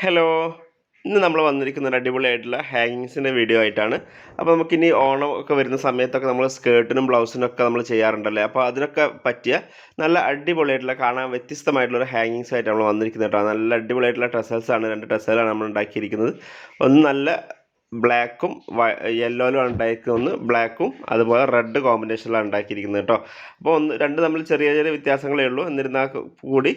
Hello ഇന്ന് നമ്മൾ വന്നിരിക്കുന്ന ഒരു അടിപൊളിയായിട്ടുള്ള ഹാങ്ങിങ്സിന്റെ വീഡിയോ ആയിട്ടാണ്. അപ്പോൾ നമുക്കിനി ഓണം ഒക്കെ വരുന്ന സമയത്തൊക്കെ നമ്മൾ സ്കേർട്ടിനും ബ്ലൗസിനും ഒക്കെ നമ്മൾ ചെയ്യാറുണ്ടല്ലേ? അപ്പോൾ അതിനൊക്കെ പറ്റിയ നല്ല അടിപൊളിയായിട്ടുള്ള കാണാൻ വ്യത്യസ്തമായിട്ടുള്ള ഒരു ഹാങ്ങിങ്സ് ആയിട്ട് നമ്മൾ വന്നിരിക്കുന്നത് കേട്ടോ. നല്ല അടിപൊളിയായിട്ടുള്ള ഡ്രസ്സൽസ് ആണ്. രണ്ട് ഡ്രസ്സുകളാണ് നമ്മൾ ഉണ്ടാക്കിയിരിക്കുന്നത്. ഒന്ന് നല്ല ബ്ലാക്കും യെല്ലോയിലും ഉണ്ടായിരിക്കുന്നത്. ബ്ലാക്കും അതുപോലെ റെഡ് കോമ്പിനേഷനിലാണ് ഉണ്ടാക്കിയിരിക്കുന്നത് കേട്ടോ. അപ്പോൾ ഒന്ന് രണ്ട് നമ്മൾ ചെറിയ ചെറിയ വ്യത്യാസങ്ങളേ ഉള്ളൂ. എന്നിരുന്നാൽ കൂടി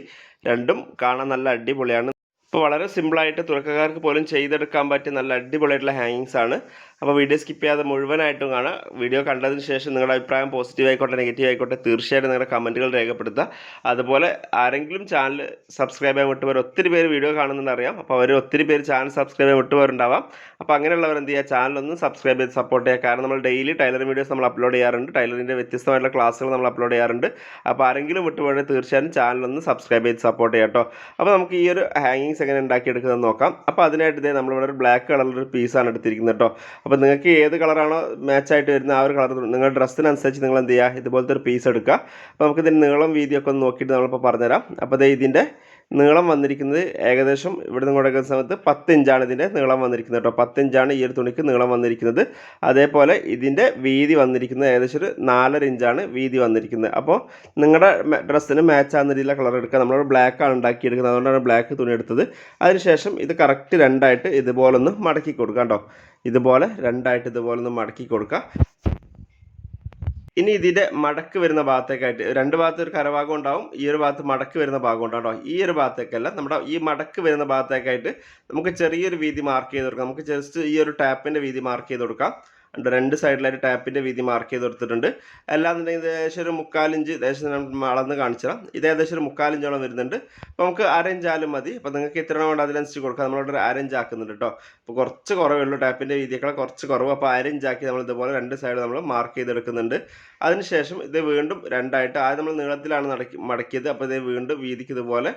രണ്ടും കാണാൻ നല്ല അടിപൊളിയാണ്. ഇപ്പോൾ വളരെ സിമ്പിളായിട്ട് തുടക്കക്കാർക്ക് പോലും ചെയ്തെടുക്കാൻ പറ്റിയ നല്ല അടിപൊളിയായിട്ടുള്ള ഹാങ്ങിങ്സ് ആണ്. അപ്പോൾ വീഡിയോ സ്കിപ്പ് ചെയ്യാതെ മുഴുവനായിട്ടും കാണാം. വീഡിയോ കണ്ടതിന് ശേഷം നിങ്ങളുടെ അഭിപ്രായം പോസിറ്റീവ് ആയിക്കോട്ടെ നെഗറ്റീവ് ആയിക്കോട്ടെ തീർച്ചയായിട്ടും നിങ്ങളുടെ കമന്റുകൾ രേഖപ്പെടുത്തുക. അതുപോലെ ആരെങ്കിലും ചാനൽ സബ്സ്ക്രൈബ് ചെയ്യാൻ വിട്ടുപോർ ഒത്തിരി പേര് വീഡിയോ കാണുന്നുണ്ടറിയാം അപ്പോൾ അവർ ഒത്തിരി പേര് ചാനൽ സബ്സ്ക്രൈബ് ചെയ്യാൻ വിട്ടുപോരുണ്ടാവാം. അപ്പോൾ അങ്ങനെയുള്ളവർ എന്ത് ചെയ്യുക? ചാനലൊന്ന് സബ്സ്ക്രൈബ് ചെയ്ത് സപ്പോർട്ട് ചെയ്യുക. കാരണം നമ്മൾ ഡെയിലി ടൈലറിംഗ് വീഡിയോസ് നമ്മൾ അപ്ലോഡ് ചെയ്യാറുണ്ട്. ടൈലറിന്റെ വ്യത്യസ്തമായിട്ടുള്ള ക്ലാസ്സുകൾ നമ്മൾ അപ്ലോഡ് ചെയ്യാറുണ്ട്. അപ്പോൾ ആരെങ്കിലും വിട്ടുപോയാൽ തീർച്ചയായും ചാനലൊന്ന് സബ്സ്ക്രൈബ് ചെയ്ത് സപ്പോർട്ട് ചെയ്യാം കേട്ടോ. അപ്പോൾ നമുക്ക് ഈ ഒരു ഹാങ്ങിങ്സ് എങ്ങനെ ഉണ്ടാക്കിയെടുക്കുന്നത് നോക്കാം. അപ്പോൾ അതിനായിട്ട് ഇതേ നമ്മളിവിടെ ഒരു ബ്ലാക്ക് കളറിലൊരു പീസാണ് എടുത്തിരിക്കുന്നത് കേട്ടോ. അപ്പോൾ നിങ്ങൾക്ക് ഏത് കളറാണോ മാച്ചായിട്ട് വരുന്ന ആ ഒരു കളർ നിങ്ങളുടെ ഡ്രസ്സിനനുസരിച്ച് നിങ്ങൾ എന്ത് ചെയ്യുക? ഇതുപോലത്തെ ഒരു പീസ് എടുക്കുക. അപ്പോൾ നമുക്ക് ഇതിന്റെ നീളം വീതിയൊക്കെ ഒന്ന് നോക്കിയിട്ട് നമ്മളിപ്പോൾ പറഞ്ഞുതരാം. അപ്പോൾ ദേ ഇതിന്റെ നീളം വന്നിരിക്കുന്നത് ഏകദേശം ഇവിടെ നിന്ന് കൊടുക്കുന്ന സമയത്ത് പത്ത് ഇഞ്ചാണ് ഇതിന്റെ നീളം വന്നിരിക്കുന്നത് കേട്ടോ. പത്ത് ഇഞ്ചാണ് ഈ ഒരു തുണിക്ക് നീളം വന്നിരിക്കുന്നത്. അതേപോലെ ഇതിന്റെ വീതി വന്നിരിക്കുന്നത് ഏകദേശം ഒരു നാലര ഇഞ്ചാണ് വീതി വന്നിരിക്കുന്നത്. അപ്പോൾ നിങ്ങളുടെ ഡ്രസ്സിന് മാച്ച് ആകുന്ന രീതിയിലുള്ള കളർ എടുക്കുക. നമ്മൾ ബ്ലാക്ക് ആണ് ഉണ്ടാക്കിയെടുക്കുന്നത്. അതുകൊണ്ടാണ് ബ്ലാക്ക് തുണി എടുത്തത്. അതിനുശേഷം ഇത് കറക്റ്റ് രണ്ടായിട്ട് ഇതുപോലൊന്ന് മടക്കി കൊടുക്കാം കേട്ടോ. ഇതുപോലെ രണ്ടായിട്ട് ഇതുപോലെ ഒന്ന് മടക്കി കൊടുക്കുക ഇനി ഇതിന്റെ മടക്ക് വരുന്ന ഭാഗത്തേക്കായിട്ട് രണ്ട് ഭാഗത്ത് ഒരു കരഭാഗം ഉണ്ടാവും ഈ ഒരു ഭാഗത്ത് മടക്ക് വരുന്ന ഭാഗം ഉണ്ടാവും ഈ ഒരു ഭാഗത്തേക്കല്ല നമ്മുടെ ഈ മടക്ക് വരുന്ന ഭാഗത്തേക്കായിട്ട് നമുക്ക് ചെറിയൊരു വീതി മാർക്ക് ചെയ്ത് കൊടുക്കാം. നമുക്ക് ജസ്റ്റ് ഈ ഒരു ടാപ്പിന്റെ വീതി മാർക്ക് ചെയ്ത് കൊടുക്കാം. രണ്ട് സൈഡിലായിട്ട് ടാപ്പിന്റെ വീതി മാർക്ക് ചെയ്ത് കൊടുത്തിട്ടുണ്ട്. അല്ലാന്നുണ്ടെങ്കിൽ ഏകദേശം ഒരു മുക്കാലിഞ്ച് ഏകദേശം അളന്ന് കാണിച്ചാൽ ഇത് ഏകദേശം ഒരു മുക്കാലിഞ്ചോളം വരുന്നുണ്ട്. അപ്പോൾ നമുക്ക് അരഞ്ചാലും മതി. അപ്പോൾ നിങ്ങൾക്ക് എത്ര വേണ്ട അതിനനുസരിച്ച് കൊടുക്കാം. നമ്മളിവിടെ ഒരു അരഞ്ച് ആക്കുന്നുണ്ട് കേട്ടോ അപ്പോൾ കുറച്ച് കുറവേ ഉള്ളൂ ടാപ്പിന്റെ വീതിയേക്കാൾ കുറച്ച് കുറവ്. അപ്പോൾ അരഞ്ചാക്കി നമ്മൾ ഇതുപോലെ രണ്ട് സൈഡ് നമ്മൾ മാർക്ക് ചെയ്തെടുക്കുന്നുണ്ട് അതിനുശേഷം ഇത് വീണ്ടും രണ്ടായിട്ട് ആദ്യം നമ്മൾ നീളത്തിലാണ് നടക്കി മടക്കിയത്. അപ്പോൾ ഇത് വീണ്ടും വീതിക്ക് ഇതുപോലെ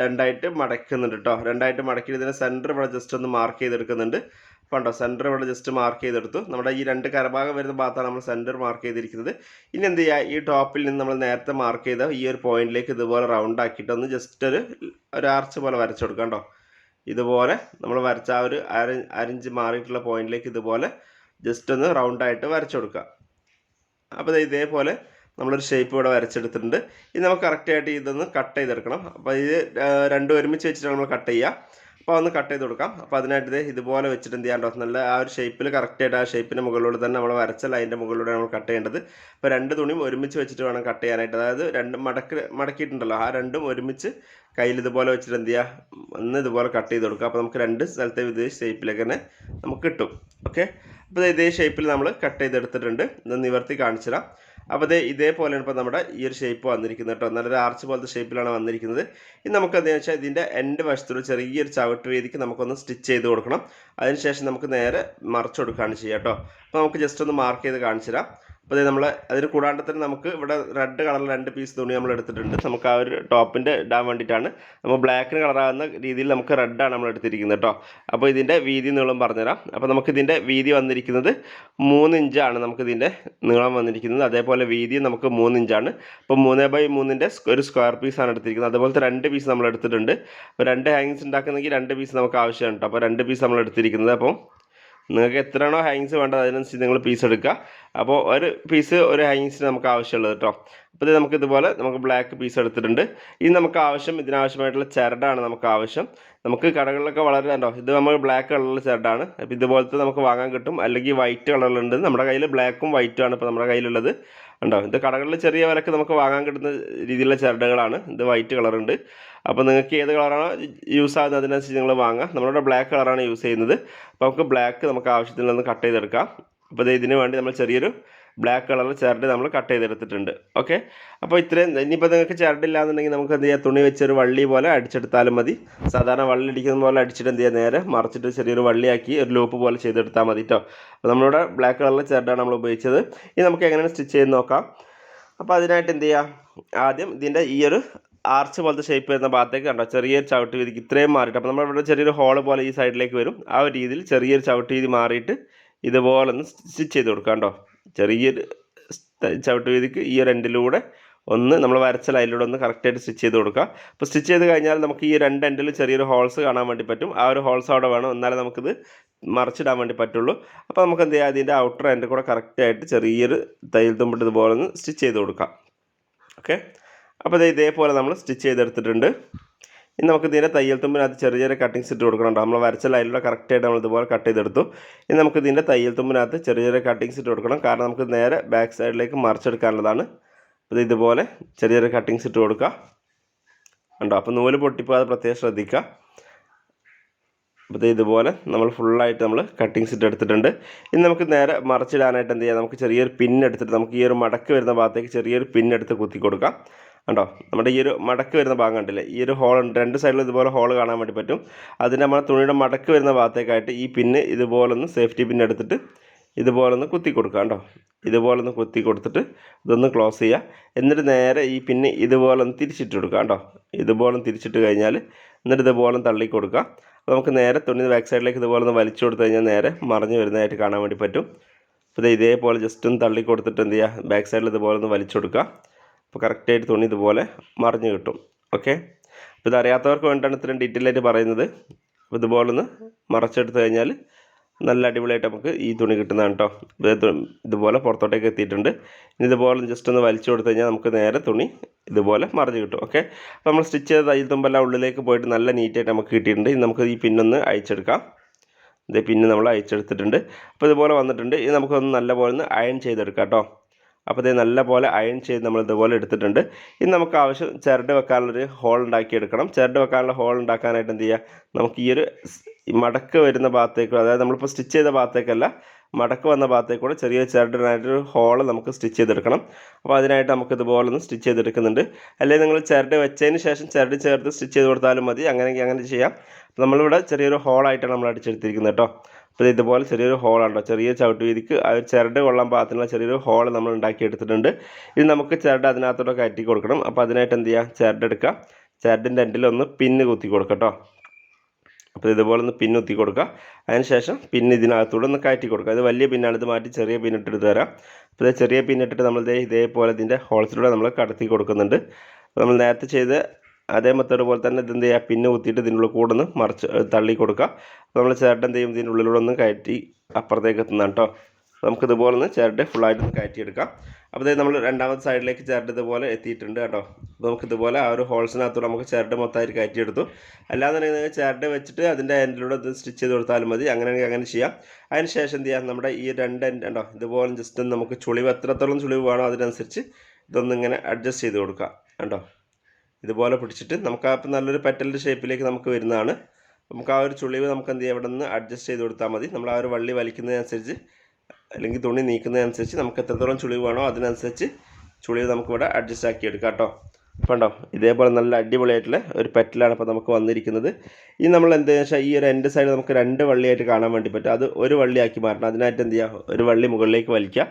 രണ്ടായിട്ട് മടക്കുന്നുണ്ട് കേട്ടോ രണ്ടായിട്ട് മടക്കി ഇതിന്റെ സെന്റർ ഇവിടെ ജസ്റ്റ് ഒന്ന് മാർക്ക് ചെയ്തെടുക്കുന്നുണ്ട്. കണ്ടോ സെന്റർ ഇവിടെ ജസ്റ്റ് മാർക്ക് ചെയ്തെടുത്തു. നമ്മുടെ ഈ രണ്ട് കരഭാഗം വരുന്ന ഭാഗത്താണ് നമ്മൾ സെന്റർ മാർക്ക് ചെയ്തിരിക്കുന്നത്. ഇനി എന്ത് ചെയ്യുക ഈ ടോപ്പിൽ നിന്ന് നമ്മൾ നേരത്തെ മാർക്ക് ചെയ്ത ഈ ഒരു പോയിന്റിലേക്ക് ഇതുപോലെ റൗണ്ട് ആക്കിയിട്ട് ഒന്ന് ജസ്റ്റ് ഒരു ഒരു ആർച്ച് പോലെ വരച്ചു കൊടുക്കാം കേട്ടോ ഇതുപോലെ നമ്മൾ വരച്ച ആ ഒരു അര അരിഞ്ച് മാറിയിട്ടുള്ള പോയിന്റിലേക്ക് ഇതുപോലെ ജസ്റ്റ് ഒന്ന് റൗണ്ടായിട്ട് വരച്ചു കൊടുക്കുക അപ്പോൾ ഇതേപോലെ നമ്മളൊരു ഷേപ്പ് ഇവിടെ വരച്ചെടുത്തിട്ടുണ്ട്. ഇത് നമുക്ക് കറക്റ്റായിട്ട് ഇതൊന്ന് കട്ട് ചെയ്തെടുക്കണം. അപ്പോൾ ഇത് രണ്ടും ഒരുമിച്ച് വെച്ചിട്ട് നമ്മൾ കട്ട് ചെയ്യുക അപ്പോൾ ഒന്ന് കട്ട് ചെയ്ത് കൊടുക്കാം. അപ്പോൾ അതിനായിട്ട് ഇത് ഇതുപോലെ വെച്ചിട്ട് എന്ത് ചെയ്യാൻ നല്ല ആ ഒരു ഷേപ്പിൽ കറക്റ്റായിട്ട് ആ ഷേപ്പിന്റെ മുകളിലൂടെ തന്നെ നമ്മൾ വരച്ച ലൈന്റെ മുകളിലൂടെ നമ്മൾ കട്ട് ചെയ്യേണ്ടത്. അപ്പോൾ രണ്ട് തുണിയും ഒരുമിച്ച് വെച്ചിട്ട് വേണം കട്ട് ചെയ്യാനായിട്ട്. അതായത് രണ്ട് മടക്ക് മടക്കിയിട്ടുണ്ടല്ലോ. ആ രണ്ടും ഒരുമിച്ച് കയ്യിൽ ഇതുപോലെ വെച്ചിട്ട് എന്ത് ചെയ്യുക ഒന്ന് ഇതുപോലെ കട്ട് ചെയ്ത് കൊടുക്കുക. അപ്പോൾ നമുക്ക് രണ്ട് സ്ഥലത്തെ ഇതേ ഷേപ്പിലേക്ക് തന്നെ നമുക്ക് കിട്ടും. ഓക്കെ അപ്പോൾ ഇതേ ഷേപ്പിൽ നമ്മൾ കട്ട് ചെയ്തെടുത്തിട്ടുണ്ട്. ഇത് നിവർത്തി കാണിച്ചു തരാം അപ്പോൾ ഇത് ഇതേപോലെയാണ് ഇപ്പോൾ നമ്മുടെ ഈ ഒരു ഷേപ്പ് വന്നിരിക്കുന്നത് കേട്ടോ. നല്ലൊരു ആർച്ച് പോലത്തെ ഷേപ്പിലാണ് വന്നിരിക്കുന്നത്. ഇനി നമുക്ക് എന്താണെന്ന് വെച്ചാൽ ഇതിന്റെ എന്റെ വശത്തൊരു ചെറിയൊരു ചവിട്ട് വീതിക്ക് നമുക്കൊന്ന് സ്റ്റിച്ച് ചെയ്ത് കൊടുക്കണം. അതിനുശേഷം നമുക്ക് നേരെ മറച്ചു കൊടുക്കുകയാണ് ചെയ്യുക കേട്ടോ. അപ്പോൾ നമുക്ക് ജസ്റ്റ് ഒന്ന് മാർക്ക് ചെയ്ത് കാണിച്ചു തരാം. അപ്പോൾ ഇത് നമ്മൾ അതിന് കൂടാണ്ട് തന്നെ നമുക്ക് ഇവിടെ റെഡ് കളറിൽ രണ്ട് പീസ് തുണി നമ്മൾ എടുത്തിട്ടുണ്ട്. നമുക്ക് ആ ഒരു ടോപ്പിന്റെ ഇടാൻ വേണ്ടിയിട്ടാണ്. നമ്മൾ ബ്ലാക്കിന് കളറാകുന്ന രീതിയിൽ നമുക്ക് റെഡാണ് നമ്മൾ എടുത്തിരിക്കുന്നത് കേട്ടോ അപ്പോൾ ഇതിന്റെ വീതി നീളം പറഞ്ഞുതരാം. അപ്പോൾ നമുക്ക് ഇതിന്റെ വീതി വന്നിരിക്കുന്നത് മൂന്ന് ഇഞ്ചാണ് നമുക്ക് ഇതിന്റെ നീളം വന്നിരിക്കുന്നത്. അതേപോലെ വീതി നമുക്ക് മൂന്ന് ഇഞ്ചാണ് അപ്പോൾ മൂന്ന് ബൈ മൂന്നിന്റെ ഒരു സ്ക്വയർ പീസാണ് എടുത്തിരിക്കുന്നത്. അതുപോലത്തെ രണ്ട് പീസ് നമ്മൾ എടുത്തിട്ടുണ്ട്. അപ്പോൾ രണ്ട് ഹാങ്ങിങ്സ് ഉണ്ടാക്കുന്നെങ്കിൽ രണ്ട് പീസ് നമുക്ക് ആവശ്യമാണ് കേട്ടോ അപ്പോൾ രണ്ട് പീസ് നമ്മൾ എടുത്തിരിക്കുന്നത്. അപ്പോൾ നിങ്ങൾക്ക് എത്രയാണോ ഹാങ്ങിങ്സ് വേണ്ടത് അതിനനുസരിച്ച് നിങ്ങൾ പീസ് എടുക്കുക. അപ്പോൾ ഒരു പീസ് ഒരു ഹാങ്ങിങ്സിന് നമുക്ക് ആവശ്യമുള്ളത് കേട്ടോ അപ്പോൾ ഇത് നമുക്ക് ഇതുപോലെ നമുക്ക് ബ്ലാക്ക് പീസ് എടുത്തിട്ടുണ്ട്. ഇനി നമുക്ക് ആവശ്യം ഇതിനാവശ്യമായിട്ടുള്ള ചരടാണ് നമുക്ക് ആവശ്യം. നമുക്ക് കടകളിലൊക്കെ വളരെ ഉണ്ടോ? ഇത് നമ്മൾ ബ്ലാക്ക് കളറിലുള്ള ചരടാണ്. അപ്പോൾ ഇതുപോലത്തെ നമുക്ക് വാങ്ങാൻ കിട്ടും. അല്ലെങ്കിൽ വൈറ്റ് കളറിലുണ്ട് നമ്മുടെ കയ്യിൽ ബ്ലാക്കും വൈറ്റും ആണ് ഇപ്പോൾ നമ്മുടെ കയ്യിലുള്ളത്. ഉണ്ടോ? ഇത് കടകളിൽ ചെറിയ വിലക്ക് നമുക്ക് വാങ്ങാൻ കിട്ടുന്ന രീതിയിലുള്ള ചരടുകളാണ്. ഇത് വൈറ്റ് കളറുണ്ട് അപ്പോൾ നിങ്ങൾക്ക് ഏത് കളറാണ് യൂസ് ആകുന്നത് അതിനനുസരിച്ച് നിങ്ങൾ വാങ്ങാം. നമ്മളിവിടെ ബ്ലാക്ക് കളറാണ് യൂസ് ചെയ്യുന്നത്. അപ്പോൾ നമുക്ക് ബ്ലാക്ക് നമുക്ക് ആവശ്യത്തിൽ നിന്ന് കട്ട് ചെയ്തെടുക്കാം. അപ്പോൾ ഇതിന് വേണ്ടി നമ്മൾ ചെറിയൊരു ബ്ലാക്ക് കളറിൽ ചരട് നമ്മൾ കട്ട് ചെയ്തെടുത്തിട്ടുണ്ട്. ഓക്കെ അപ്പോൾ ഇത്രയും ഇനിയിപ്പോൾ നിങ്ങൾക്ക് ചരടില്ലാന്നുണ്ടെങ്കിൽ നമുക്ക് എന്ത് ചെയ്യാം? തുണി വെച്ചൊരു വള്ളി പോലെ അടിച്ചെടുത്താലും മതി. സാധാരണ വള്ളി അടിക്കുന്ന പോലെ അടിച്ചിട്ട് എന്ത് ചെയ്യാം? നേരെ മറിച്ചിട്ട് ചെറിയൊരു വള്ളിയാക്കി ഒരു ലൂപ്പ് പോലെ ചെയ്തെടുത്താൽ മതി കേട്ടോ അപ്പോൾ നമ്മളിവിടെ ബ്ലാക്ക് കളറിലെ ചരടാണ് നമ്മൾ ഉപയോഗിച്ചത്. ഇനി നമുക്ക് എങ്ങനെയാണ് സ്റ്റിച്ച് ചെയ്ത് നോക്കാം. അപ്പോൾ അതിനായിട്ട് എന്ത് ചെയ്യുക ആദ്യം ഇതിന്റെ ഈ ഒരു ആർച്ച് പോലത്തെ ഷേപ്പ് വരുന്ന ഭാഗത്തേക്ക് കണ്ടോ? ചെറിയൊരു ചവിട്ട് വീതിക്ക് ഇത്രയും മാറിയിട്ട്. അപ്പോൾ നമ്മളിവിടെ ചെറിയൊരു ഹോൾ പോലെ ഈ സൈഡിലേക്ക് വരും. ആ ഒരു രീതിയിൽ ചെറിയൊരു ചവിട്ട് വീതി മാറിയിട്ട് ഇതുപോലെ ഒന്ന് സ്റ്റിച്ച് ചെയ്ത് കൊടുക്കാം കേട്ടോ ചെറിയൊരു ചവിട്ട് വീതിക്ക് ഈ ഒരു എൻഡിലൂടെ ഒന്ന് നമ്മൾ വരച്ച ലൈനിലൂടെ ഒന്ന് കറക്റ്റായിട്ട് സ്റ്റിച്ച് ചെയ്ത് കൊടുക്കുക അപ്പോൾ സ്റ്റിച്ച് ചെയ്ത് കഴിഞ്ഞാൽ നമുക്ക് ഈ രണ്ട് എൻഡിൽ ചെറിയൊരു ഹോൾസ് കാണാൻ വേണ്ടി പറ്റും. ആ ഒരു ഹോൾസ് അവിടെ വേണം. എന്നാലേ നമുക്കിത് മറിച്ചിടാൻ വേണ്ടി പറ്റുള്ളൂ. അപ്പോൾ നമുക്ക് എന്ത് ചെയ്യാം? അതിന്റെ ഔട്ടർ എൻഡ് കൂടെ കറക്റ്റായിട്ട് ചെറിയൊരു തയ്യൽ തുമ്പിട്ട് ഇതുപോലെ ഒന്ന് സ്റ്റിച്ച് ചെയ്ത് കൊടുക്കാം. ഓക്കെ അപ്പോൾ ഇത് ഇതേപോലെ നമ്മൾ സ്റ്റിച്ച് ചെയ്തെടുത്തിട്ടുണ്ട്. ഇനി നമുക്ക് ഇതിന്റെ തയ്യൽ തുമ്പിനകത്ത് ചെറിയ ചെറിയ കട്ടിങ്സ് ഇട്ട് കൊടുക്കണം നമ്മൾ വരച്ച ലൈനിലൂടെ കറക്റ്റായിട്ട് നമ്മൾ ഇതുപോലെ കട്ട് ചെയ്തെടുത്തു. ഇനി നമുക്ക് ഇതിന്റെ തയ്യൽ തുമ്പിനകത്ത് ചെറിയ ചെറിയ കട്ടിങ്സ് ഇട്ട് കൊടുക്കണം. കാരണം നമുക്ക് നേരെ ബാക്ക് സൈഡിലേക്ക് മറിച്ചെടുക്കാനുള്ളതാണ്. ഇത് ഇതുപോലെ ചെറിയ ചെറിയ കട്ടിങ്സ് ഇട്ട് കൊടുക്കുക ഉണ്ടോ അപ്പോൾ നൂൽ പൊട്ടിപ്പോകാതെ പ്രത്യേകം ശ്രദ്ധിക്കുക അപ്പോൾ ഇതുപോലെ നമ്മൾ ഫുള്ളായിട്ട് നമ്മൾ കട്ടിങ്സ് ഇട്ട് എടുത്തിട്ടുണ്ട്. ഇനി നമുക്ക് നേരെ മറച്ചിടാനായിട്ട് എന്ത് ചെയ്യാം? നമുക്ക് ചെറിയൊരു പിന്നെടുത്തിട്ട് നമുക്ക് ഈ ഒരു മടക്ക് വരുന്ന ഭാഗത്തേക്ക് ചെറിയൊരു പിന്നെടുത്ത് കുത്തി കൊടുക്കാം. കണ്ടോ? നമ്മുടെ ഈ ഒരു മടക്ക് വരുന്ന ഭാഗം കണ്ടില്ലേ? ഈ ഒരു ഹോൾ രണ്ട് സൈഡിലും ഇതുപോലെ ഹോൾ കാണാൻ വേണ്ടി പറ്റും. അതിന് നമ്മുടെ തുണിയുടെ മടക്ക് വരുന്ന ഭാഗത്തേക്കായിട്ട് ഈ പിന്ന് ഇതുപോലെ ഒന്ന് സേഫ്റ്റി പിൻ എടുത്തിട്ട് ഇതുപോലെ ഒന്ന് കുത്തി കൊടുക്കുക കേട്ടോ ഇതുപോലെ ഒന്ന് കുത്തി കൊടുത്തിട്ട് ഇതൊന്ന് ക്ലോസ് ചെയ്യുക. എന്നിട്ട് നേരെ ഈ പിന്നെ ഇതുപോലെ ഒന്ന് തിരിച്ചിട്ട് കൊടുക്കുക കേട്ടോ ഇതുപോലെ തിരിച്ചിട്ട് കഴിഞ്ഞാൽ എന്നിട്ട് ഇതുപോലെ തള്ളി കൊടുക്കുക. അപ്പോൾ നമുക്ക് നേരെ തുണി ബാക്ക് സൈഡിലേക്ക് ഇതുപോലെ ഒന്ന് വലിച്ചു കൊടുത്തു കഴിഞ്ഞാൽ നേരെ മറിഞ്ഞു വരുന്നതായിട്ട് കാണാൻ വേണ്ടി പറ്റും. അപ്പോൾ ഇത് ഇതേപോലെ ജസ്റ്റ് ഒന്ന് തള്ളി കൊടുത്തിട്ട് എന്ത് ചെയ്യുക? ബാക്ക് സൈഡിൽ ഇതുപോലെ ഒന്ന് വലിച്ചു കൊടുക്കുക. അപ്പോൾ കറക്റ്റായിട്ട് തുണി ഇതുപോലെ മറിഞ്ഞ് കിട്ടും. ഓക്കെ? അപ്പോൾ ഇതറിയാത്തവർക്ക് വേണ്ടിയാണ് ഇത്രയും ഡീറ്റെയിൽ ആയിട്ട് പറയുന്നത്. അപ്പോൾ ഇതുപോലെ ഒന്ന് മറച്ചെടുത്ത് കഴിഞ്ഞാൽ നല്ല അടിപൊളിയായിട്ട് നമുക്ക് ഈ തുണി കിട്ടുന്നതാണ് കേട്ടോ ഇത് ഇതുപോലെ പുറത്തോട്ടേക്ക് എത്തിയിട്ടുണ്ട്. ഇനി ഇതുപോലെ ജസ്റ്റ് ഒന്ന് വലിച്ചു കൊടുത്തു കഴിഞ്ഞാൽ നമുക്ക് നേരെ തുണി ഇതുപോലെ മറിഞ്ഞ് കിട്ടും. ഓക്കെ? അപ്പോൾ നമ്മൾ സ്റ്റിച്ച് ചെയ്ത തയ്യൽ തുമ്പെല്ലാം ഉള്ളിലേക്ക് പോയിട്ട് നല്ല നീറ്റായിട്ട് നമുക്ക് കിട്ടിയിട്ടുണ്ട്. ഇനി നമുക്ക് ഈ പിന്നൊന്ന് അയച്ചെടുക്കാം ഇത് പിന്നെ നമ്മൾ അയച്ചെടുത്തിട്ടുണ്ട് അപ്പോൾ ഇതുപോലെ വന്നിട്ടുണ്ട്. ഇനി നമുക്കൊന്ന് നല്ല പോലെ ഒന്ന് അയൺ ചെയ്തെടുക്കാം കേട്ടോ അപ്പോൾ ഇത് നല്ലപോലെ അയൺ ചെയ്ത് നമ്മൾ ഇതുപോലെ എടുത്തിട്ടുണ്ട്. ഇനി നമുക്ക് ആവശ്യം ചിരട് വെക്കാനുള്ളൊരു ഹോൾ ഉണ്ടാക്കി എടുക്കണം. ചിരട് വെക്കാനുള്ള ഹോൾ ഉണ്ടാക്കാനായിട്ട് എന്ത് ചെയ്യുക? നമുക്ക് ഈ ഒരു മടക്ക് വരുന്ന ഭാഗത്തേക്ക് അതായത് നമ്മളിപ്പോൾ സ്റ്റിച്ച് ചെയ്ത ഭാഗത്തേക്കല്ല മടക്ക് വന്ന ഭാഗത്തേക്ക് കൂടെ ചെറിയ ചിരടിനായിട്ടൊരു ഹോൾ നമുക്ക് സ്റ്റിച്ച് ചെയ്തെടുക്കണം. അപ്പോൾ അതിനായിട്ട് നമുക്ക് ഇതുപോലെ ഒന്ന് സ്റ്റിച്ച് ചെയ്തെടുക്കുന്നുണ്ട്. അല്ലെങ്കിൽ നിങ്ങൾ ചിരട് വെച്ചതിന് ശേഷം ചിരട് ചേർത്ത് സ്റ്റിച്ച് ചെയ്ത് കൊടുത്താലും മതി. അങ്ങനെയെങ്കിൽ അങ്ങനെ ചെയ്യാം. നമ്മളിവിടെ ചെറിയൊരു ഹോളായിട്ടാണ് നമ്മൾ അടിച്ചെടുത്തിരിക്കുന്നത് കേട്ടോ. അപ്പോൾ ഇതുപോലെ ചെറിയൊരു ഹോളുണ്ടോ ചെറിയ ചവിട്ട് വീതിക്ക് ആ ഒരു ചിരട് കൊള്ളാൻ പാകത്തിനുള്ള ചെറിയൊരു ഹോൾ നമ്മൾ ഉണ്ടാക്കി എടുത്തിട്ടുണ്ട് ഇനി നമുക്ക് ചിരട് അതിനകത്തോടെ കയറ്റി കൊടുക്കണം. അപ്പോൾ അതിനായിട്ട് എന്ത് ചെയ്യുക ചിരട് എടുക്കുക ചിരടിന്റെ എൻഡിൽ ഒന്ന് പിന്ന് കുത്തി കൊടുക്കുക കേട്ടോ അപ്പോൾ ഇതുപോലെ ഒന്ന് പിന്ന് കുത്തി കൊടുക്കുക അതിന് ശേഷം പിന്ന് ഇതിനകത്തൂടെ ഒന്ന് കയറ്റി കൊടുക്കുക അത് വലിയ പിന്നാണ് ഇത് മാറ്റി ചെറിയ പിന്നിട്ടെടുത്ത് തരാം. അപ്പോൾ ഇത് ചെറിയ പിന്നിട്ടിട്ട് നമ്മൾ ഇതേ ഇതേപോലെ ഇതിന്റെ ഹോൾസിലൂടെ നമ്മൾ കടത്തി കൊടുക്കുന്നുണ്ട്. അപ്പോൾ നമ്മൾ നേരത്തെ ചെയ്ത് അതേ മെത്തേഡ് പോലെ തന്നെ ഇതെന്ത് ചെയ്യുക? പിന്നെ കുത്തിയിട്ട് ഇതിന്റെ ഉള്ളിൽ കൂടെ ഒന്ന് മറിച്ച് തള്ളി കൊടുക്കുക. നമ്മൾ ചേട്ടൻ എന്ത് ചെയ്യും? ഇതിന്റെ ഉള്ളിലൂടെ ഒന്ന് കയറ്റി അപ്പുറത്തേക്ക് എത്തുന്നതാണ് കേട്ടോ. നമുക്ക് ഇതുപോലെ ഒന്ന് ഫുൾ ഫുള്ളായിട്ട് ഒന്ന് കയറ്റിയെടുക്കാം. അപ്പോൾ ഇത് നമ്മൾ രണ്ടാമത്തെ സൈഡിലേക്ക് ചേട്ടൻ ഇതുപോലെ എത്തിയിട്ടുണ്ട് കേട്ടോ. അപ്പോൾ നമുക്ക് ഇതുപോലെ ആ ഒരു ഹോൾസിനകത്തൂടെ നമുക്ക് ചേട്ടൻ മൊത്തമായിട്ട് കയറ്റിയെടുത്തു. അല്ലാന്നുണ്ടെങ്കിൽ ചേട്ടൻ വെച്ചിട്ട് അതിന്റെ എൻഡിലൂടെ ഇത് സ്റ്റിച്ച് ചെയ്ത് കൊടുത്താലും മതി. അങ്ങനെയാണെങ്കിൽ അങ്ങനെ ചെയ്യാം. അതിന് ശേഷം എന്ത് ചെയ്യാം? നമ്മുടെ ഈ രണ്ട് എൻഡ് ഉണ്ടോ ഇതുപോലെ ജസ്റ്റ് നമുക്ക് ചുളിവ് എത്രത്തോളം ചുളിവ് വേണോ അതിനനുസരിച്ച് ഇതൊന്നിങ്ങനെ അഡ്ജസ്റ്റ് ചെയ്ത് കൊടുക്കുക കണ്ടോ? ഇതുപോലെ പിടിച്ചിട്ട് നമുക്ക് ആ നല്ലൊരു പെറ്റലിന്റെ ഷേപ്പിലേക്ക് നമുക്ക് വരുന്നതാണ്. നമുക്ക് ആ ഒരു ചുളിവ് നമുക്ക് എന്ത് ചെയ്യാം? ഇവിടെ അഡ്ജസ്റ്റ് ചെയ്ത് കൊടുത്താൽ മതി. നമ്മൾ ആ ഒരു വള്ളി വലിക്കുന്നതിനനുസരിച്ച് അല്ലെങ്കിൽ തുണി നീക്കുന്നതനുസരിച്ച് നമുക്ക് എത്രത്തോളം ചുളിവ് വേണോ അതിനനുസരിച്ച് ചുളിവ് നമുക്കിവിടെ അഡ്ജസ്റ്റ് ആക്കി എടുക്കാം കേട്ടോ. കണ്ടോ? ഇതേപോലെ നല്ല അടിപൊളിയായിട്ടുള്ള ഒരു പെറ്റലാണ് ഇപ്പോൾ നമുക്ക് വന്നിരിക്കുന്നത്. ഈ നമ്മൾ എന്താണെന്ന് വെച്ചാൽ ഈ ഒരു എന്റെ സൈഡ് നമുക്ക് രണ്ട് വള്ളിയായിട്ട് കാണാൻ വേണ്ടി പറ്റും. അത് ഒരു വള്ളിയാക്കി മാറ്റണം. അതിനായിട്ട് എന്ത് ചെയ്യുക ഒരു വള്ളി മുകളിലേക്ക് വലിക്കുക.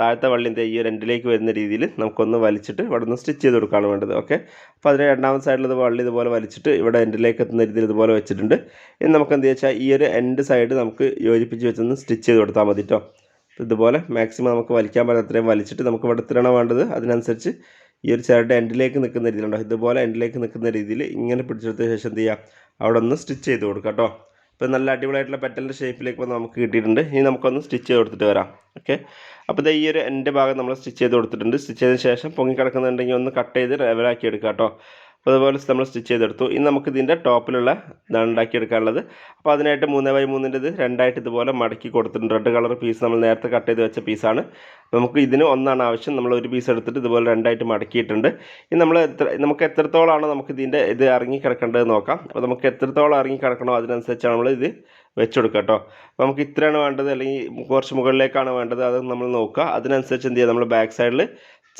താഴത്തെ വള്ളി എന്ത് ഈ ഒരു എൻഡിലേക്ക് വരുന്ന രീതിയിൽ നമുക്കൊന്ന് വലിച്ചിട്ട് ഇവിടെ നിന്ന് സ്റ്റിച്ച് ചെയ്ത് കൊടുക്കുകയാണ് വേണ്ടത് ഓക്കെ? അപ്പോൾ അതിന് രണ്ടാമത്തെ സൈഡിൽ വള്ളി ഇതുപോലെ വലിച്ചിട്ട് ഇവിടെ എൻഡിലേക്ക് എത്തുന്ന രീതിയിൽ ഇതുപോലെ വെച്ചിട്ടുണ്ട്. ഇനി നമുക്ക് എന്ത് വെച്ചാൽ ഈ ഒരു എൻഡ് സൈഡ് നമുക്ക് യോജിപ്പിച്ച് വെച്ചൊന്ന് സ്റ്റിച്ച് ചെയ്ത് കൊടുത്താൽ മതി കേട്ടോ ഇതുപോലെ മാക്സിമം നമുക്ക് വലിക്കാൻ പറ്റുന്ന അത്രയും വലിച്ചിട്ട് നമുക്ക് ഇവിടെ എത്രയാണോ വേണ്ടത് അതിനനുസരിച്ച് ഈ ഒരു ചേട്ടന്റെ എൻഡിലേക്ക് നിൽക്കുന്ന രീതിയിലുണ്ടോ? ഇതുപോലെ എൻഡിലേക്ക് നിൽക്കുന്ന രീതിയിൽ ഇങ്ങനെ പിടിച്ചെടുത്ത ശേഷം എന്ത് ചെയ്യുക? അവിടെ ഒന്ന് സ്റ്റിച്ച് ചെയ്ത് കൊടുക്കാം കേട്ടോ ഇപ്പോൾ നല്ല അടിപൊളിയായിട്ടുള്ള പെറ്റലിന്റെ ഷേപ്പിലേക്ക് വന്ന് നമുക്ക് കിട്ടിയിട്ടുണ്ട്. ഇനി നമുക്കൊന്ന് സ്റ്റിച്ച് ചെയ്ത് കൊടുത്തിട്ട് വരാം. ഓക്കെ അപ്പോൾ ദേ ഈ ഒരു എന്റെ ഭാഗം നമ്മൾ സ്റ്റിച്ച് ചെയ്ത് കൊടുത്തിട്ടുണ്ട്. സ്റ്റിച്ച് ചെയ്തതിന് ശേഷം പൊങ്ങി കിടക്കുന്നുണ്ടെങ്കിൽ ഒന്ന് കട്ട് ചെയ്ത് ലെവലാക്കി എടുക്കാം കേട്ടോ അപ്പോൾ അതുപോലെ നമ്മൾ സ്റ്റിച്ച് ചെയ്തെടുത്തു. ഇനി നമുക്ക് ഇതിന്റെ ടോപ്പിലുള്ള ഇതാണ് ഉണ്ടാക്കിയെടുക്കാനുള്ളത്. അപ്പോൾ അതിനായിട്ട് മൂന്ന് ബൈ മൂന്നിന്റെ ഇത് രണ്ടായിട്ട് ഇതുപോലെ മടക്കി കൊടുത്തിട്ടുണ്ട്. റെഡ് കളർ പീസ് നമ്മൾ നേരത്തെ കട്ട് ചെയ്ത് വെച്ച പീസാണ്. നമുക്ക് ഇതിന് ഒന്നാണ് ആവശ്യം. നമ്മൾ ഒരു പീസ് എടുത്തിട്ട് ഇതുപോലെ രണ്ടായിട്ട് മടക്കിയിട്ടുണ്ട്. ഇനി നമ്മൾ എത്ര നമുക്ക് എത്രത്തോളമാണ് നമുക്ക് ഇതിന്റെ ഇത് ഇറങ്ങി കിടക്കേണ്ടത് നോക്കാം. അപ്പോൾ നമുക്ക് എത്രത്തോളം ഇറങ്ങി കിടക്കണോ അതിനനുസരിച്ചാണ് നമ്മൾ ഇത് വെച്ച് വെച്ചെടുക്കുക കേട്ടോ. നമുക്ക് ഇത്രയാണ് വേണ്ടത്. അല്ലെങ്കിൽ കുറച്ച് മുകളിലേക്കാണ് വേണ്ടത്. അത് നമ്മൾ നോക്കുക. അതിനനുസരിച്ച് എന്ത് ചെയ്യുക? നമ്മൾ ബാക്ക് സൈഡിൽ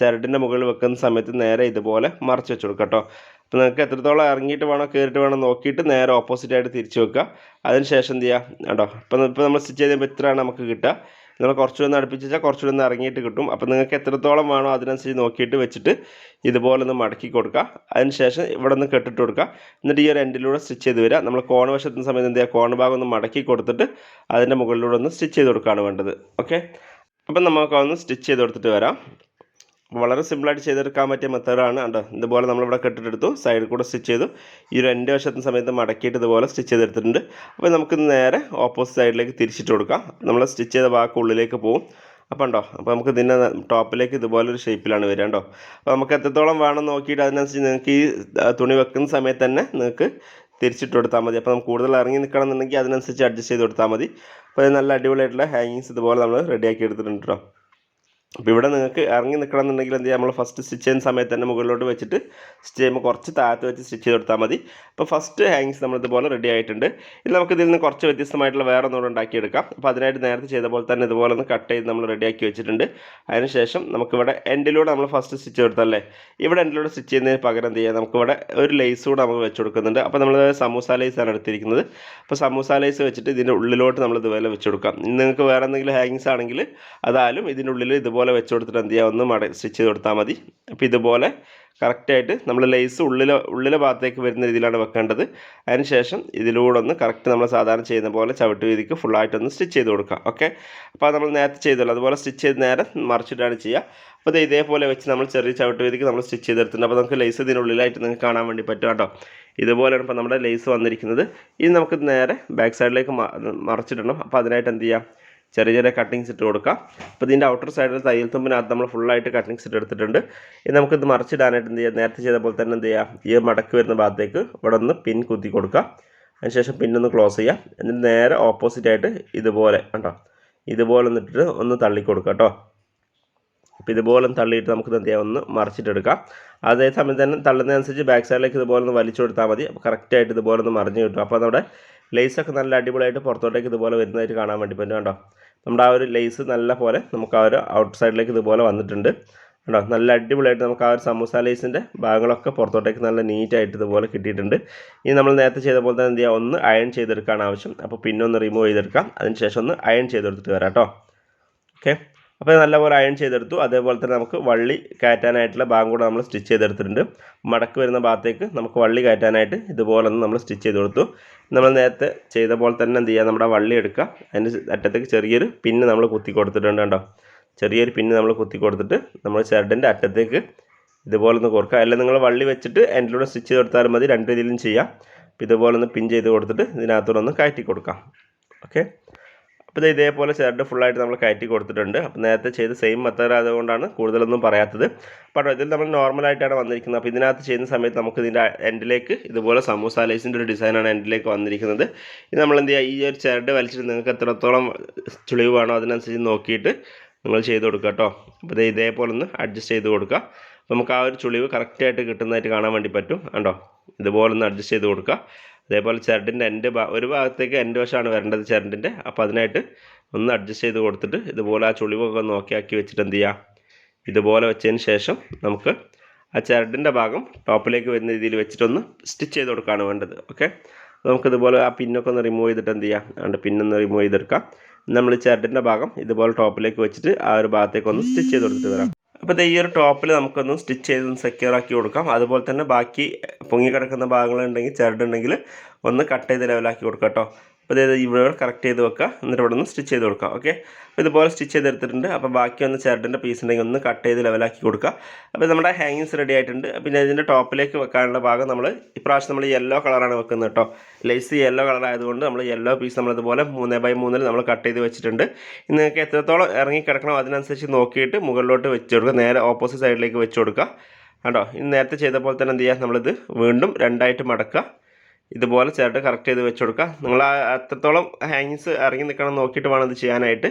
ചരടിന്റെ മുകളിൽ വെക്കുന്ന സമയത്ത് നേരെ ഇതുപോലെ മറച്ച് വെച്ച് കൊടുക്കുക കേട്ടോ. അപ്പോൾ നിങ്ങൾക്ക് എത്രത്തോളം ഇറങ്ങിയിട്ട് വേണോ കയറിയിട്ട് വേണോ നോക്കിയിട്ട് നേരെ ഓപ്പോസിറ്റ് ആയിട്ട് തിരിച്ച് വെക്കുക. അതിന് ശേഷം എന്ത് ചെയ്യുക കേട്ടോ. അപ്പോൾ ഇപ്പോൾ നമ്മൾ സ്റ്റിച്ച് ചെയ്യുമ്പോൾ ഇത്രയാണ് നമുക്ക് കിട്ടുക. നിങ്ങൾ കുറച്ചുകൂടെ ഒന്ന് അടുപ്പിച്ച് വെച്ചാൽ കുറച്ചുകൂടെ ഒന്ന് ഇറങ്ങിയിട്ട് കിട്ടും. അപ്പോൾ നിങ്ങൾക്ക് എത്രത്തോളം വേണോ അതിനനുസരിച്ച് നോക്കിയിട്ട് വെച്ചിട്ട് ഇതുപോലെ ഒന്ന് മടക്കി കൊടുക്കുക. അതിന് ശേഷം ഇവിടെ നിന്ന് കെട്ടിട്ട് കൊടുക്കുക. എന്നിട്ട് ഈ ഒരു എൻഡിലൂടെ സ്റ്റിച്ച് ചെയ്ത് വരിക. നമ്മൾ കോൺ വശത്തുന്ന സമയത്ത് എന്ത് ചെയ്യുക കോൺ ഭാഗം ഒന്ന് മടക്കി കൊടുത്തിട്ട് അതിന്റെ മുകളിലൂടെ ഒന്ന് സ്റ്റിച്ച് ചെയ്ത് കൊടുക്കുകയാണ് വേണ്ടത്. ഓക്കെ അപ്പം നമുക്കൊന്ന് സ്റ്റിച്ച് ചെയ്ത് കൊടുത്തിട്ട് വരാം. വളരെ സിമ്പിളായിട്ട് ചെയ്തെടുക്കാൻ പറ്റിയ മെത്തേഡാണ്. കണ്ടോ? ഇതുപോലെ നമ്മളിവിടെ കെട്ടിട്ടെടുത്തു. സൈഡിൽ കൂടെ സ്റ്റിച്ച് ചെയ്തു. ഈ രണ്ട് എന്റെ വശത്തുന്ന സമയത്ത് മടക്കിയിട്ട് ഇതുപോലെ സ്റ്റിച്ച് ചെയ്തെടുത്തിട്ടുണ്ട്. അപ്പോൾ നമുക്ക് നേരെ ഓപ്പോസിറ്റ് സൈഡിലേക്ക് തിരിച്ചിട്ട് കൊടുക്കാം. നമ്മൾ സ്റ്റിച്ച് ചെയ്ത ഭാഗം ഉള്ളിലേക്ക് പോകും അപ്പോൾ ഉണ്ടോ അപ്പോൾ നമുക്ക് ഇതിന്റെ ടോപ്പിലേക്ക് ഇതുപോലെ ഒരു ഷേപ്പിലാണ് വരിക കേട്ടോ അപ്പോൾ നമുക്ക് എത്രത്തോളം വേണം നോക്കിയിട്ട് അതിനനുസരിച്ച് നിങ്ങൾക്ക് ഈ തുണി വെക്കുന്ന സമയത്ത് തന്നെ നിങ്ങൾക്ക് തിരിച്ചിട്ട് കൊടുത്താൽ മതി. അപ്പോൾ നമുക്ക് കൂടുതൽ ഇറങ്ങി നിൽക്കണം എന്നുണ്ടെങ്കിൽ അതിനനുസരിച്ച് അഡ്ജസ്റ്റ് ചെയ്ത് കൊടുത്താൽ മതി. അപ്പോൾ നല്ല അടിപൊളിയായിട്ടുള്ള ഹാങ്ങിങ്സ് ഇതുപോലെ നമ്മൾ റെഡിയാക്കി എടുത്തിട്ടുണ്ട് കേട്ടോ അപ്പോൾ ഇവിടെ നിങ്ങൾക്ക് ഇറങ്ങി നിൽക്കണം എന്നുണ്ടെങ്കിൽ എന്ത് ചെയ്യാം? നമ്മൾ ഫസ്റ്റ് സ്റ്റിച്ച് ചെയ്യുന്ന സമയത്ത് തന്നെ മുകളിലോട്ട് വെച്ചിട്ട് സ്റ്റിച്ച് ചെയ്യുമ്പോൾ കുറച്ച് താഴത്ത് വെച്ച് സ്റ്റിച്ച് ചെയ്ത് കൊടുത്താൽ മതി. അപ്പോൾ ഫസ്റ്റ് ഹാങ്സ് നമ്മൾ ഇതുപോലെ റെഡി ആയിട്ടുണ്ട്. ഇനി നമുക്ക് ഇതിൽ നിന്ന് കുറച്ച് വ്യത്യസ്തമായിട്ടുള്ള വേറെ ഒന്നുകൂടെ ഉണ്ടാക്കിയെടുക്കാം. അപ്പോൾ അതിനായിട്ട് നേരത്തെ ചെയ്ത പോലെ തന്നെ ഇതുപോലെ ഒന്ന് കട്ട് ചെയ്ത് നമ്മൾ റെഡിയാക്കി വെച്ചിട്ടുണ്ട്. അതിനുശേഷം നമുക്കിവിടെ എൻഡിലൂടെ നമ്മൾ ഫസ്റ്റ് സ്റ്റിച്ച് കൊടുത്തല്ലേ ഇവിടെ എൻഡിലൂടെ സ്റ്റിച്ച് ചെയ്യുന്നതിന് പകരം എന്ത് ചെയ്യാം? നമുക്കിവിടെ ഒരു ലേസ് കൂടെ നമുക്ക് വെച്ച് കൊടുക്കുന്നുണ്ട്. അപ്പോൾ നമ്മൾ സമൂസ ആണ് എടുത്തിരിക്കുന്നത്. അപ്പോൾ സമൂസ ലേസ് വെച്ചിട്ട് ഇതിന്റെ ഉള്ളിലോട്ട് നമ്മൾ ഇതുപോലെ വെച്ച് കൊടുക്കാം. നിങ്ങൾക്ക് വേറെ എന്തെങ്കിലും ഹാങ്സ് ആണെങ്കിൽ അതായാലും ഇതിന്റെ ഉള്ളിൽ ഇതുപോലെ വെച്ച് കൊടുത്തിട്ട് എന്ത് ചെയ്യുക? ഒന്ന് മട സ്റ്റിച്ച് ചെയ്ത് കൊടുത്താൽ മതി. അപ്പോൾ ഇതുപോലെ കറക്റ്റായിട്ട് നമ്മൾ ലേസ് ഉള്ളിലെ ഉള്ളിലെ ഭാഗത്തേക്ക് വരുന്ന രീതിയിലാണ് വെക്കേണ്ടത്. അതിനുശേഷം ഇതിലൂടെ ഒന്ന് കറക്റ്റ് നമ്മൾ സാധാരണ ചെയ്യുന്ന പോലെ ചവിട്ട് വീതിക്ക് ഫുള്ളായിട്ടൊന്ന് സ്റ്റിച്ച് ചെയ്ത് കൊടുക്കുക. ഓക്കെ അപ്പോൾ നമ്മൾ നേരത്തെ ചെയ്തല്ലോ. അതുപോലെ സ്റ്റിച്ച് ചെയ്ത് നേരെ മറിച്ചിട്ടാണ് ചെയ്യുക. അപ്പോൾ ഇത് ഇതേപോലെ വെച്ച് നമ്മൾ ചെറിയ ചവിട്ട് വീതിക്ക് നമ്മൾ സ്റ്റിച്ച് ചെയ്തെടുത്തിട്ടുണ്ട്. അപ്പോൾ നമുക്ക് ലേസ് ഇതിനുള്ളിലായിട്ട് നിങ്ങൾക്ക് കാണാൻ വേണ്ടി പറ്റും കേട്ടോ. ഇതുപോലെയാണ് ഇപ്പോൾ നമ്മുടെ ലേസ് വന്നിരിക്കുന്നത്. ഇനി നമുക്ക് നേരെ ബാക്ക് സൈഡിലേക്ക് മറിച്ചിടണം. അപ്പോൾ അതിനായിട്ട് എന്ത് ചെയ്യാം? ചെറിയ ചെറിയ കട്ടിങ്സ് ഇട്ട് കൊടുക്കാം. അപ്പോൾ ഇതിന്റെ ഔട്ടർ സൈഡിൽ തയ്യൽ തുമ്പിനകത്ത് നമ്മൾ ഫുള്ളായിട്ട് കട്ടിങ്സ് ഇട്ട് എടുത്തിട്ടുണ്ട്. ഇനി നമുക്കിത് മറിച്ചിടാനായിട്ട് എന്ത് ചെയ്യാം? നേരത്തെ ചെയ്ത പോലെ തന്നെ എന്ത് ചെയ്യാം? ഈ മടക്ക് വരുന്ന ഭാഗത്തേക്ക് ഇവിടെ നിന്ന് പിൻ കുത്തി കൊടുക്കുക അതിനുശേഷം പിന്നൊന്ന് ക്ലോസ് ചെയ്യാം. എന്നിട്ട് നേരെ ഓപ്പോസിറ്റ് ആയിട്ട് ഇതുപോലെ കണ്ടോ? ഇതുപോലെ ഒന്ന് ഒന്ന് തള്ളി കൊടുക്കുക കേട്ടോ. അപ്പോൾ ഇതുപോലെ തള്ളിയിട്ട് നമുക്ക് എന്ത് ചെയ്യാം? ഒന്ന് മറിച്ചിട്ടെടുക്കാം. അതേ സമയം തന്നെ തള്ളുന്നതനുസരിച്ച് ബാക്ക് സൈഡിലേക്ക് ഇതുപോലെ ഒന്ന് വലിച്ചു കൊടുത്താൽ മതി. അപ്പോൾ കറക്റ്റായിട്ട് ഇതുപോലെ ഒന്ന് മറിഞ്ഞ് കിട്ടും. അപ്പോൾ നമ്മുടെ ലേസൊക്കെ നല്ല അടിപൊളിയായിട്ട് പുറത്തോട്ടേക്ക് ഇതുപോലെ വരുന്നതായിട്ട് കാണാൻ വേണ്ടി പറ്റും കണ്ടോ? നമ്മുടെ ആ ഒരു ലേസ് നല്ല പോലെ നമുക്ക് ആ ഒരു ഔട്ട് സൈഡിലേക്ക് ഇതുപോലെ വന്നിട്ടുണ്ട്. കണ്ടോ? നല്ല അടിപൊളിയായിട്ട് നമുക്ക് ആ ഒരു സമൂസ ലേസിന്റെ ഭാഗങ്ങളൊക്കെ പുറത്തോട്ടേക്ക് നല്ല നീറ്റായിട്ട് ഇതുപോലെ കിട്ടിയിട്ടുണ്ട്. ഇനി നമ്മൾ നേരത്തെ ചെയ്ത പോലെ തന്നെ എന്ത് ചെയ്യുക ഒന്ന് അയൺ ചെയ്തെടുക്കാൻ ആവശ്യം അപ്പോൾ പിന്നെ ഒന്ന് റിമൂവ് ചെയ്തെടുക്കാം അതിനുശേഷം ഒന്ന് അയൺ ചെയ്തെടുത്തിട്ട് വരാം കേട്ടോ. ഓക്കെ അപ്പോൾ നല്ലപോലെ അയൺ ചെയ്തെടുത്തു. അതേപോലെ തന്നെ നമുക്ക് വള്ളി കയറ്റാനായിട്ടുള്ള ഭാഗം കൂടെ നമ്മൾ സ്റ്റിച്ച് ചെയ്തെടുത്തിട്ടുണ്ട്. മടക്ക് വരുന്ന ഭാഗത്തേക്ക് നമുക്ക് വള്ളി കയറ്റാനായിട്ട് ഇതുപോലെ ഒന്ന് നമ്മൾ സ്റ്റിച്ച് ചെയ്ത് കൊടുത്തു. നമ്മൾ നേരത്തെ ചെയ്ത പോലെ തന്നെ എന്ത് ചെയ്യുക നമ്മുടെ വള്ളി എടുക്കുക. അതിന്റെ അറ്റത്തേക്ക് ചെറിയൊരു പിന്ന് നമ്മൾ കുത്തി കൊടുത്തിട്ടുണ്ട് കേട്ടോ ചെറിയൊരു പിന്ന് നമ്മൾ കുത്തി കൊടുത്തിട്ട് നമ്മൾ ഷർട്ടിന്റെ അറ്റത്തേക്ക് ഇതുപോലെ ഒന്ന് കൊടുക്കുക. അല്ലെങ്കിൽ നിങ്ങൾ വള്ളി വെച്ചിട്ട് എൻഡിലൂടെ സ്റ്റിച്ച് ചെയ്ത് കൊടുത്താലും മതി. രണ്ട് രീതിയിലും ചെയ്യാം. ഇതുപോലെ ഒന്ന് പിൻ ചെയ്ത് കൊടുത്തിട്ട് ഇതിനകത്തൂടെ ഒന്ന് കയറ്റി കൊടുക്കാം. ഓക്കെ അപ്പോൾ ഇത് ഇതേപോലെ ഫുൾ ഫുള്ളായിട്ട് നമ്മൾ കയറ്റി കൊടുത്തിട്ടുണ്ട്. അപ്പോൾ നേരത്തെ ചെയ്ത സെയിം മെത്തേഡ് ആയതുകൊണ്ടാണ് കൂടുതലൊന്നും പറയാത്തത്. അപ്പോൾ ഇതിൽ നമ്മൾ നോർമലായിട്ടാണ് വന്നിരിക്കുന്നത്. അപ്പോൾ ഇതിനകത്ത് ചെയ്യുന്ന സമയത്ത് നമുക്ക് ഇതിന്റെ എൻഡിലേക്ക് ഇതുപോലെ സമൂസ ലൈസിന്റെ ഒരു ഡിസൈനാണ് എൻഡിലേക്ക് വന്നിരിക്കുന്നത്. ഇത് നമ്മൾ എന്ത് ചെയ്യുക ഈ ഒരു ചേർട്ട് വലിച്ചിട്ട് നിങ്ങൾക്ക് എത്രത്തോളം ചുളിവ് വേണോ അതിനനുസരിച്ച് നോക്കിയിട്ട് നിങ്ങൾ ചെയ്ത് കൊടുക്കുക കേട്ടോ. അപ്പോൾ ഇത് ഇതേപോലെ ഒന്ന് അഡ്ജസ്റ്റ് ചെയ്ത് കൊടുക്കുക. നമുക്ക് ആ ഒരു ചുളിവ് കറക്റ്റായിട്ട് കിട്ടുന്നതായിട്ട് കാണാൻ വേണ്ടി പറ്റും. കണ്ടോ? ഇതുപോലെ ഒന്ന് അഡ്ജസ്റ്റ് ചെയ്ത് കൊടുക്കുക. അതേപോലെ ചരടിന്റെ എന്റെ ഒരു ഭാഗത്തേക്ക് എന്റെ വശമാണ് വരേണ്ടത് ചരടിന്റെ അപ്പോൾ അതിനായിട്ട് ഒന്ന് അഡ്ജസ്റ്റ് ചെയ്ത് കൊടുത്തിട്ട് ഇതുപോലെ ആ ചുളിവൊക്കെ നോക്കിയാക്കി വെച്ചിട്ട് എന്ത് ചെയ്യുക ഇതുപോലെ വെച്ചതിന് ശേഷം നമുക്ക് ആ ചരടിന്റെ ഭാഗം ടോപ്പിലേക്ക് വരുന്ന രീതിയിൽ വെച്ചിട്ടൊന്ന് സ്റ്റിച്ച് ചെയ്ത് കൊടുക്കുകയാണ് വേണ്ടത്. ഓക്കെ? നമുക്കിതുപോലെ ആ പിന്നൊക്കെ ഒന്ന് റിമൂവ് ചെയ്തിട്ട് എന്ത് ചെയ്യാം? അതുകൊണ്ട് പിന്നൊന്ന് റിമൂവ് ചെയ്തെടുക്കാം. നമ്മൾ ചരടിന്റെ ഭാഗം ഇതുപോലെ ടോപ്പിലേക്ക് വെച്ചിട്ട് ആ ഒരു ഭാഗത്തേക്ക് ഒന്ന് സ്റ്റിച്ച് ചെയ്ത് കൊടുത്തിട്ട് വരാം. അപ്പോൾ ഈ ഒരു ടോപ്പിൽ നമുക്കൊന്ന് സ്റ്റിച്ച് ചെയ്ത് സെക്യൂർ ആക്കി കൊടുക്കാം. അതുപോലെ തന്നെ ബാക്കി പൊങ്ങിക്കിടക്കുന്ന ഭാഗങ്ങളുണ്ടെങ്കിൽ ചിരടുണ്ടെങ്കിൽ ഒന്ന് കട്ട് ചെയ്ത് ലെവലാക്കി കൊടുക്കാം കേട്ടോ. അപ്പോൾ ഇതായത് ഇവിടെ കറക്റ്റ് ചെയ്ത് വെക്കുക. എന്നിട്ട് ഇവിടെ നിന്ന് സ്റ്റിച്ച് ചെയ്ത് കൊടുക്കുക. ഓക്കെ അപ്പോൾ ഇതുപോലെ സ്റ്റിച്ച് ചെയ്തെടുത്തിട്ടുണ്ട്. അപ്പോൾ ബാക്കി ഒന്ന് ചേർട്ടിന്റെ പീസ് ഉണ്ടെങ്കിൽ ഒന്ന് കട്ട് ചെയ്ത് ലെവലാക്കി കൊടുക്കുക. അപ്പോൾ നമ്മുടെ ഹാങ്ങിങ്സ് റെഡി ആയിട്ടുണ്ട്. പിന്നെ ഇതിന്റെ ടോപ്പിലേക്ക് വെക്കാനുള്ള ഭാഗം നമ്മൾ ഇപ്രാവശ്യം നമ്മൾ യെല്ലോ കളറാണ് വെക്കുന്നത് കേട്ടോ. ലൈസ് യെല്ലോ കളർ ആയതുകൊണ്ട് നമ്മൾ യെല്ലോ പീസ് നമ്മളിതുപോലെ മൂന്ന് ബൈ മൂന്നിൽ നമ്മൾ കട്ട് ചെയ്ത് വെച്ചിട്ടുണ്ട്. നിങ്ങൾക്ക് എത്രത്തോളം ഇറങ്ങി കിടക്കണോ അതിനനുസരിച്ച് നോക്കിയിട്ട് മുകളിലോട്ട് വെച്ച് കൊടുക്കുക. നേരെ ഓപ്പോസിറ്റ് സൈഡിലേക്ക് വെച്ച് കൊടുക്കുക. കേട്ടോ ഇന്ന് നേരത്തെ ചെയ്ത പോലെ തന്നെ എന്ത് ചെയ്യുക? നമ്മളിത് വീണ്ടും രണ്ടായിട്ട് മടക്കുക. ഇതുപോലെ ചേർത്ത് കറക്റ്റ് ചെയ്ത് വെച്ച് കൊടുക്കുക നിങ്ങൾ അത്രത്തോളം ഹാങ്സ് ഇറങ്ങി നിൽക്കണം നോക്കിയിട്ട് വേണം ഇത് ചെയ്യാനായിട്ട്.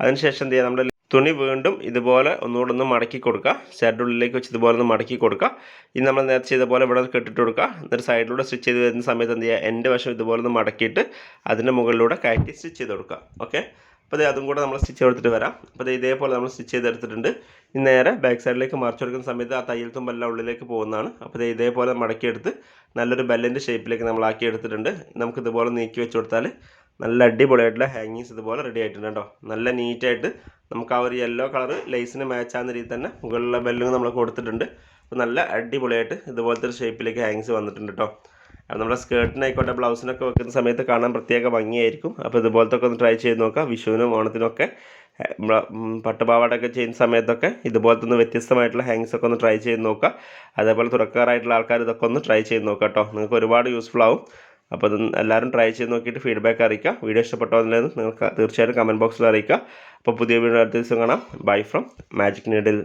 അതിനുശേഷം എന്ത് ചെയ്യുക നമ്മുടെ തുണി വീണ്ടും ഇതുപോലെ ഒന്നുകൂടെ ഒന്ന് മടക്കി കൊടുക്കുക ഷർട്ട് ഉള്ളിലേക്ക് വെച്ച് ഇതുപോലെ ഒന്ന് മടക്കി കൊടുക്കുക ഇനി നമ്മൾ നേരത്തെ ചെയ്ത പോലെ ഇവിടെ കെട്ടിട്ട് കൊടുക്കുക എന്നിട്ട് സൈഡിലൂടെ സ്റ്റിച്ച് ചെയ്ത് വരുന്ന സമയത്ത് എന്ത് ചെയ്യുക എന്റെ വശം ഇതുപോലെ ഒന്ന് മടക്കിയിട്ട് അതിന്റെ മുകളിലൂടെ കയറ്റി സ്റ്റിച്ച് ചെയ്ത് കൊടുക്കുക ഓക്കെ അപ്പോൾ അതും കൂടെ നമ്മൾ സ്റ്റിച്ച് കൊടുത്തിട്ട് വരാം. അപ്പോൾ ഇതേപോലെ നമ്മൾ സ്റ്റിച്ച് ചെയ്തെടുത്തിട്ടുണ്ട്. ഇനി നേരെ ബാക്ക് സൈഡിലേക്ക് മറിച്ച് കൊടുക്കുന്ന സമയത്ത് ആ തയ്യൽ തുമ്പെല്ലാം ഉള്ളിലേക്ക് പോകുന്നതാണ്. അപ്പോൾ ഇതേപോലെ മടക്കിയെടുത്ത് നല്ലൊരു ബെല്ലിന്റെ ഷേപ്പിലേക്ക് നമ്മൾ ആക്കി എടുത്തിട്ടുണ്ട് നമുക്ക് ഇതുപോലെ നീക്കി വെച്ച് കൊടുത്താൽ നല്ല അടിപൊളിയായിട്ടുള്ള ഹാങ്ങിങ്സ് ഇതുപോലെ റെഡി ആയിട്ടുണ്ട് കേട്ടോ. നല്ല നീറ്റായിട്ട് നമുക്ക് ആ ഒരു യെല്ലോ കളർ ലൈസിന് മാച്ച് ആകുന്ന രീതിയിൽ തന്നെ മുകളിലുള്ള ബെല്ലും നമ്മൾ കൊടുത്തിട്ടുണ്ട്. അപ്പോൾ നല്ല അടിപൊളിയായിട്ട് ഇതുപോലത്തെ ഒരു ഷേപ്പിലേക്ക് ഹാങ്സ് വന്നിട്ടുണ്ട് കേട്ടോ. അത് നമ്മുടെ സ്കേർട്ടിനായിക്കോട്ടെ ബ്ലൗസിനൊക്കെ വെക്കുന്ന സമയത്ത് കാണാൻ പ്രത്യേക ഭംഗിയായിരിക്കും. അപ്പോൾ ഇതുപോലത്തെ ഒക്കെ ഒന്ന് ട്രൈ ചെയ്ത് നോക്കാം. വിഷുവിനും ഓണത്തിനൊക്കെ പട്ടുപാവാടൊക്കെ ചെയ്യുന്ന സമയത്തൊക്കെ ഇതുപോലത്തെ ഒന്ന് വ്യത്യസ്തമായിട്ടുള്ള ഹാങ്സ് ഒക്കെ ഒന്ന് ട്രൈ ചെയ്ത് നോക്കുക അതേപോലെ തുറക്കാറായിട്ടുള്ള ആൾക്കാർ ഇതൊക്കെ ഒന്ന് ട്രൈ ചെയ്ത് നോക്കുക കേട്ടോ. നിങ്ങൾക്ക് ഒരുപാട് യൂസ്ഫുൾ ആവും. അപ്പോൾ ഇത് എല്ലാവരും ട്രൈ ചെയ്ത് നോക്കിയിട്ട് ഫീഡ്ബാക്ക് അറിയിക്കുക. വീഡിയോ ഇഷ്ടപ്പെട്ടോ നിങ്ങൾക്ക് തീർച്ചയായിട്ടും കമന്റ് ബോക്സിൽ അറിയിക്കുക. അപ്പോൾ പുതിയ വീഡിയോ അടുത്ത ദിവസം കാണാം. Bye from magic needle